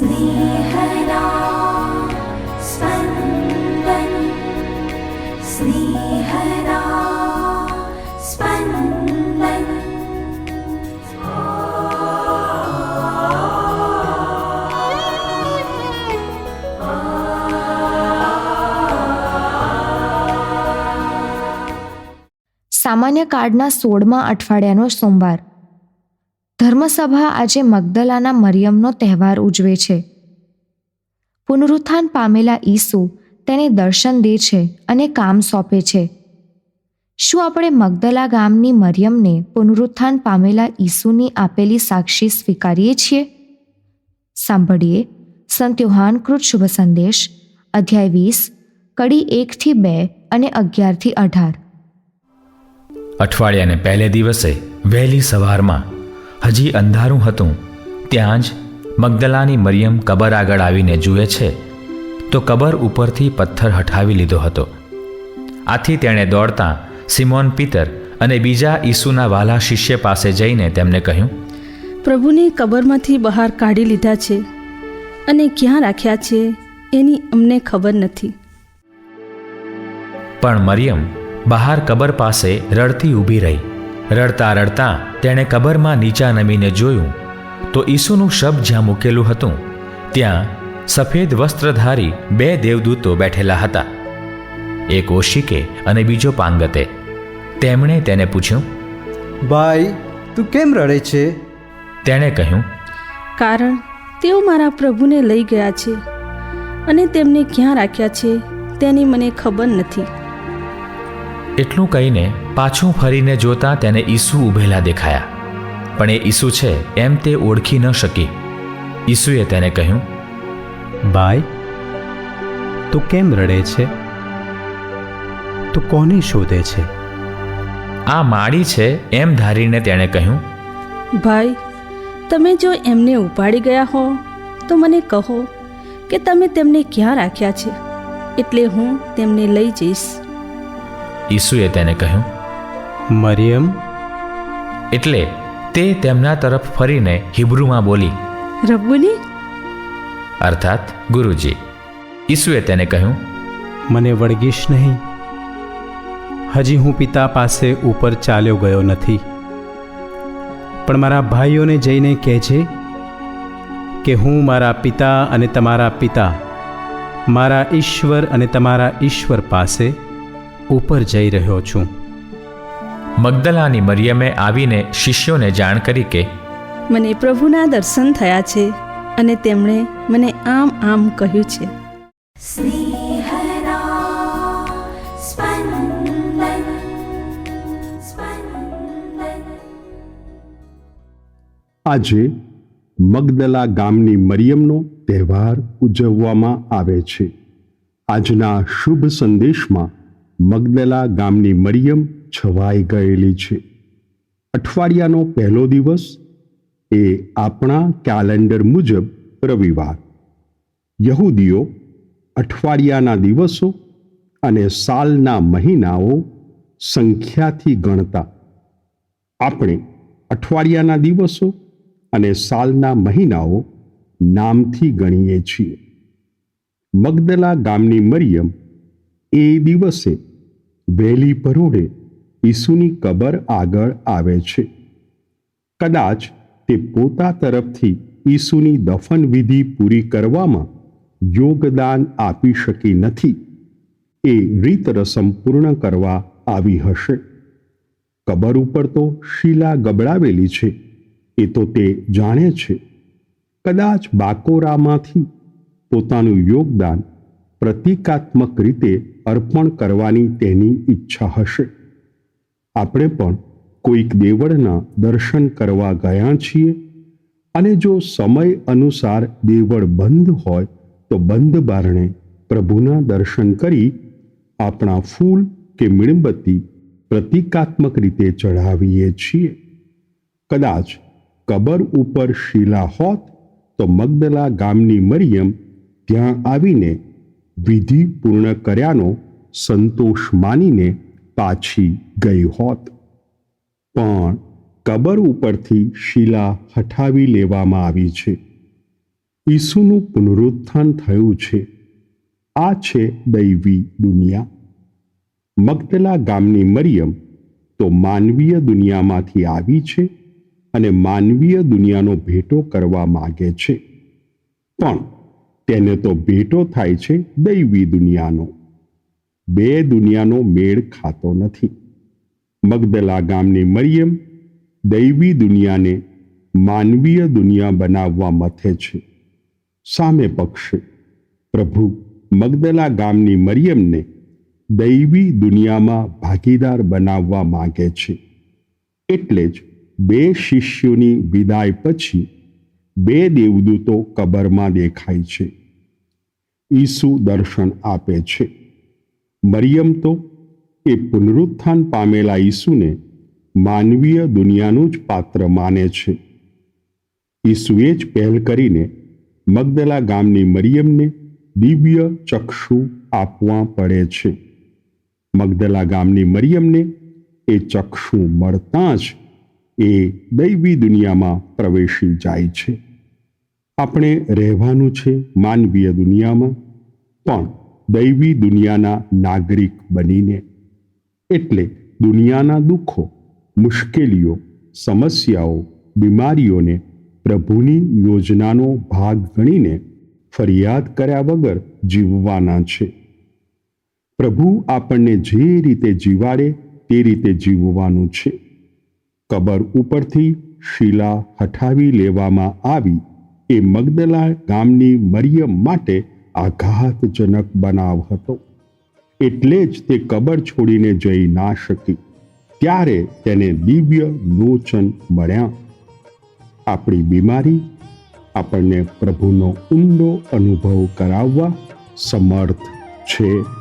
स्नेहदा स्पन्दन् स्नेहदा स्पन्दन् સામાન્ય કાર્ડના સોળમા અઠવાડિયાનો સોમવાર ધર્મસભા આજે મગદલાના મરિયમનો તહેવાર ઉજવે છે. પુનરુત્થાન પામેલા ઈસુ તેને દર્શન દે છે અને કામ સોંપે છે. શું આપણે મગદલા ગામની મરિયમને પુનરુત્થાન પામેલા ઈસુની આપેલી સાક્ષી સ્વીકારીએ છીએ? સાંભળીએ. સંત યોહાનકૃત શુભ સંદેશ, અધ્યાય વીસ, કડી એકથી બે અને અગિયારથી અઢાર. અઠવાડિયાને પહેલે દિવસે વહેલી સવારમાં હજી અંધારું હતું ત્યાં જ મગદલાની મરિયમ કબર આગળ આવીને જુએ છે. તો કબર ઉપરથી પથ્થર હટાવી લીધો હતો. આથી તેણે દોડતા સિમોન પીતર અને બીજા ઈસુના વાલા શિષ્ય પાસે જઈને તેમને કહ્યું પ્રભુને કબરમાંથી બહાર કાઢી લીધા છે અને ક્યાં રાખ્યા છે એની અમને ખબર નથી. પણ મરિયમ બહાર કબર પાસે રડતી ઊભી રહી. રડતા રડતા તેણે કબરમાં નીચા નમીને જોયું તો ઈસુનું શબ જ્યાં મૂકેલું હતું ત્યાં સફેદ વસ્ત્રધારી બે દેવદૂતો બેઠેલા હતા. એક ઓશિકે અને બીજો પાંગતે. તેમણે તેને પૂછ્યું ભાઈ તું કેમ રડે છે? તેણે કહ્યું કારણ તેઓ મારા પ્રભુને લઈ ગયા છે અને તેમને ક્યાં રાખ્યા છે તેની મને ખબર નથી. એટલું કહીને પાછું ફરીને જોતા તેને ઈસુ ઊભેલા દેખાયા. પણ એ ઈસુ છે એમ તે ઓળખી ન શકી. ઈસુએ તેને કહ્યું ભાઈ તું કેમ રડે છે? તું કોને શોધે છે? આ માળી છે એમ ધારીને તેણે કહ્યું ભાઈ તમે જો એમને ઉપાડી ગયા હો તો મને કહો કે તમે તેમને ક્યાં રાખ્યા છે? એટલે હું તેમને લઈ જઈશ. ઈસુએ તેને કહ્યું મરિયમ? એટલે તે તેમના તરફ ફરીને હિબ્રુમાં બોલી રબ્બુની? અર્થાત ગુરુજી. ઈસુએ તેને કહ્યું મને વળગીશ નહીં. હજી હું પિતા પાસે ઉપર ચાલ્યો ગયો નથી. પણ મારા ભાઈઓને જઈને કહેજે કે હું મારા પિતા અને તમારા પિતા મારા ઈશ્વર અને તમારા ઈશ્વર પાસે ઉપર જઈ રહ્યો છું. મગદલાની મરિયમે આવીને શિષ્યોને જાણ કરી કે મને પ્રભુના દર્શન થયા છે અને તેમણે મને આમ આમ કહ્યું છે. આજે મગદલા ગામની મરિયમનો તહેવાર ઉજવવામાં આવે છે. આજના શુભ સંદેશમાં મગદલા ગામની મરિયમ છવાઈ ગયેલી છે. અઠવાડિયાનો પહેલો દિવસ એ આપણા કેલેન્ડર મુજબ રવિવાર. યહૂદીઓ અઠવાડિયાના દિવસો અને સાલના મહિનાઓ સંખ્યાથી ગણતા. આપણે અઠવાડિયાના દિવસો અને સાલના મહિનાઓ નામથી ગણીએ છીએ. મગદલા ગામની મરિયમ એ દિવસે વહેલી પરોઢે ઈસુની કબર આગળ આવે છે. કદાચ તે પોતા તરફથી ઈસુની દફન વિધિ પૂરી કરવામાં યોગદાન આપી શકી નથી. એ રીત રસમ પૂર્ણ કરવા આવી હશે. કબર ઉપર તો શીલા ગબડાવેલી છે. એ તો તે જાણે છે. કદાચ બાકોરામાંથી પોતાનું યોગદાન પ્રતિકાત્મક રીતે અર્પણ કરવાની તેની ઈચ્છા હશે. આપણે પણ કોઈક દેવળના દર્શન કરવા ગયા છીએ અને જો સમય અનુસાર દેવળ બંધ હોય તો બંધ બારણે પ્રભુના દર્શન કરી આપણા ફૂલ કે મીણબત્તી પ્રતિકાત્મક રીતે ચઢાવીએ છીએ. કદાચ કબર ઉપર શીલા હોત તો મગદલા ગામની મરિયમ ત્યાં આવીને વિધિ પૂર્ણ કર્યાનો સંતોષ માનીને પાછી ગઈ હોત. પણ કબર ઉપરથી શીલા હટાવી લેવામાં આવી છે. ઈસુનું પુનરુત્થાન થયું છે. આ છે દૈવી દુનિયા. મગદલા ગામની મરિયમ તો માનવીય દુનિયામાંથી આવી છે અને માનવીય દુનિયાનો ભેટો કરવા માગે છે. પણ તેને તો ભેટો થાય છે દૈવી દુનિયાનો. બે દુનિયાનો મેળ ખાતો નથી. મગદલા ગામની મરિયમ દૈવી દુનિયાને માનવીય દુનિયા બનાવવા મથે છે. સામે પક્ષે પ્રભુ મગદલા ગામની મરિયમને દૈવી દુનિયામાં ભાગીદાર બનાવવા માગે છે. એટલે જ બે શિષ્યોની વિદાય પછી બે દેવદૂતો કબરમાં દેખાય છે. ઈસુ દર્શન આપે છે. મરિયમ તો એ પુનરુત્થાન પામેલા ઈસુને માનવીય દુનિયાનું જ પાત્ર માને છે. ઈસુએ જ પહેલ કરીને મગદલા ગામની મરિયમને દિવ્ય ચક્ષુ આપવા પડે છે. મગદલા ગામની મરિયમને એ ચક્ષુ મળતાં જ એ દૈવી દુનિયામાં પ્રવેશી જાય છે. આપણે રહેવાનું છે માનવીય દુનિયામાં, પણ દૈવી દુનિયાના નાગરિક બનીને. એટલે દુનિયાના દુઃખો, મુશ્કેલીઓ, સમસ્યાઓ, બીમારીઓને પ્રભુની યોજનાનો ભાગ ગણીને ફરિયાદ કર્યા વગર જીવવાના છે. પ્રભુ આપણને જે રીતે જીવાડે તે રીતે જીવવાનું છે. કબર ઉપરથી શીલા હઠાવી લેવામાં આવી એ મગદલા ગામની મરિયમ માટે આઘાતજનક બનાવ હતો. એટલે જ તે કબર છોડીને જઈ ના શકી. ત્યારે તેને દિવ્ય લોચન મળ્યા. આપણી બીમારી આપણને પ્રભુનો ઊંડો અનુભવ કરાવવા સમર્થ છે.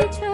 you.